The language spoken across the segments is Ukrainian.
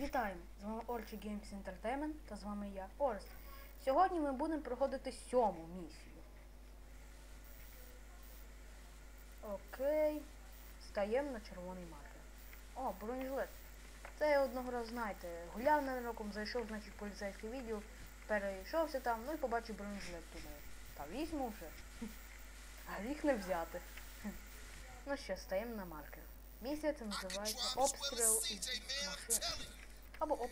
Вітаємо! З вами Orchi Games Entertainment та з вами я, Орест. Сьогодні ми будемо проходити сьому місію. Окей. Стаємо на червоний маркер. О, бронежилет. Це я одного разу, знаєте, гуляв ненароком, зайшов, значить, поліцейське відео, перейшовся там, ну і побачив бронежилет. Думаю, та візьму вже. А гріх не взяти. Ну що, стаємо на маркер. Місія це називається обстріл із машини. What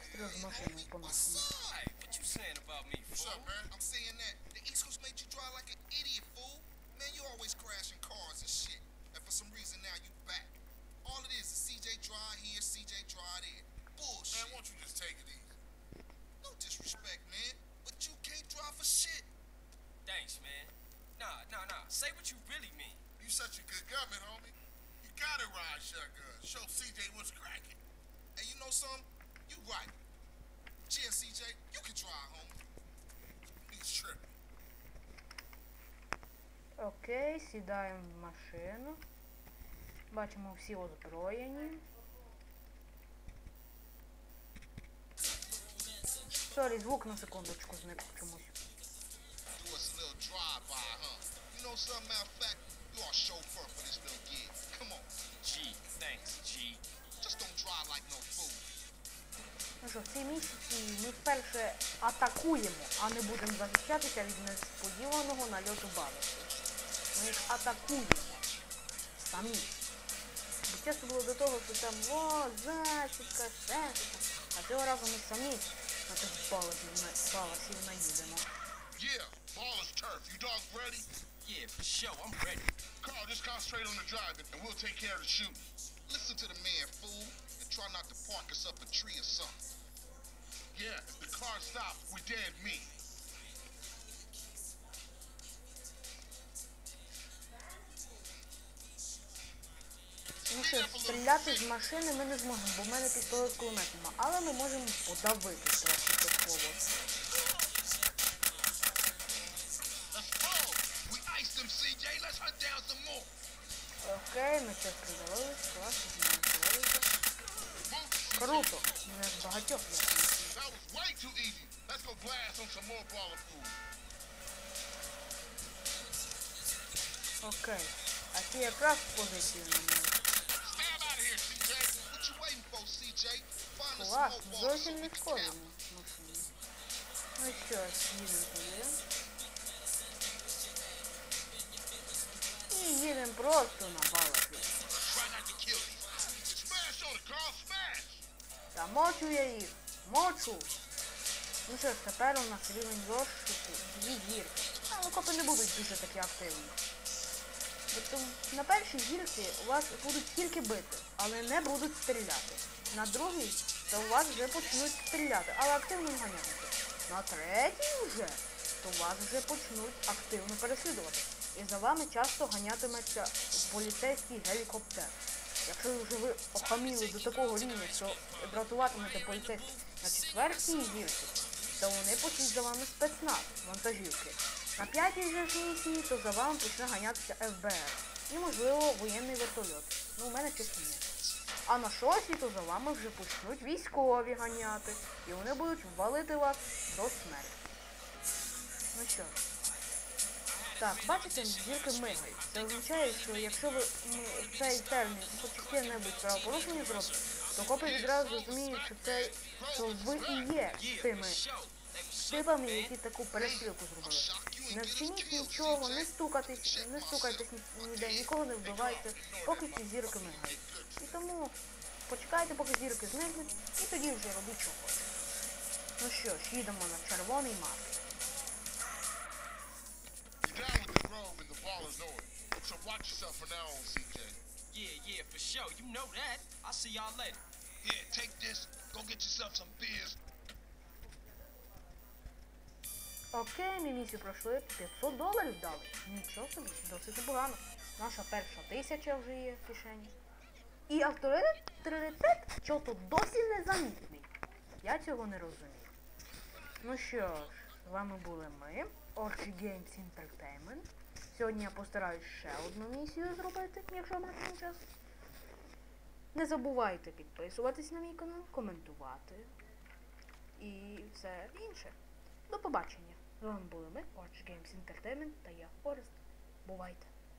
you saying about me, man? I'm saying that. The made you drive like an idiot, fool. Man, you always crashing cars and shit. And for some reason now you back. All it is is CJ drive here, CJ drive there. Won't you just take it? No disrespect, man. But you can't drive shit. Thanks, man. Nah, nah, nah. Say what you really mean. You such a good government, homie. You gotta ride shotgun. Show CJ what's cracking. And you know? You right. Gee, CJ, you can drive, homie. He's tripping. Окей, сідаємо в машину. Бачимо всі озброєні. Сорі, звук на секундочку зник чомусь. You know something, matter of fact, you are chauffeur for this little gig. Come on, Ну що, в цій місяці ми вперше атакуємо, а не будемо захищатися від несподіваного нальоту бабочки. Ми їх атакуємо. Самі. Бо часто було до того, що там о, ще щось. А цього разу ми самі на тих баласів, на, баласів наїдемо. Yeah, ball is turf. You dogs ready? Yeah, for sure. I'm ready. Carl, just concentrate on the driving, and we'll take care of the shooting. Listen to the man, fool, and try not to park us up a tree or something. Yeah, the car stops, we're dead meat. Ну що, стріляти з машини ми не зможемо, бо в мене пістолет кулемет нема. Але ми можемо подавити трохи more. Окей, ми це придавили, класно. Move, Круто! Мене з багатьох ясно. That was way too easy. Let's go blast on some more baller food. Окей. А ці якраз в позицію на мене. Stab out of here, CJ. What you waiting for, CJ? Find us some Клас, more balls зовсім so не we can шкода count. машині. Ну що ж, їдемо туди. І їдемо просто на балаки. Try not to kill these. Smash on it, Carl. Smash. Та мочу я їх. Мочу. Ну що ж, тепер у нас рівень розшуку дві гірки. Але копи не будуть дуже такі активні. Тобто на першій гірці у вас будуть тільки бити, але не будуть стріляти. На другій, то у вас вже почнуть стріляти, але активно не ганятися. На третій вже, то вас вже почнуть активно переслідувати. І за вами часто ганятиметься поліцейський гелікоптер. Якщо вже ви охаміли до такого рівня, що дратуватимете поліцейських на четвертій гірці, то вони почнуть за вами спецназ, вантажівки. На п'ятій же місії, то за вами почне ганятися ФБР. І, можливо, воєнний вертольот. Ну, у мене чесно ні. А на шостій, то за вами вже почнуть військові ганяти. І вони будуть валити вас до смерті. Ну що. Так, бачите, зірки мигають. Це означає, що якщо ви м, цей термін хоч яке-небудь правопорушення зробите, то копи відразу розуміють, що це що ви і є тими типами, які таку перестрілку зробили. Не вчиніть нічого, не стукатись, не стукайтесь ніде, нікого не вбивайте, поки ці зірки мигають. І тому почекайте, поки зірки зникнуть, і тоді вже робіть що хочете. Ну що ж, їдемо на червоний CJ. Yeah, yeah, for sure. You know that. I'll see y'all later. Here, take this. Go get yourself some beers. Окей, ми місію пройшли, 500 доларів дали. Нічого собі, досить непогано. Наша перша тисяча вже є в кишені. І авторитет що тут досі незамітний. Я цього не розумію. Ну що ж, з вами були ми, Orchi Games Entertainment. Сьогодні я постараюсь ще одну місію зробити, якщо матиму час. Не забувайте підписуватись на мій канал, коментувати і все інше. До побачення. З вами були ми, Watch Games Entertainment та я, Орест. Бувайте!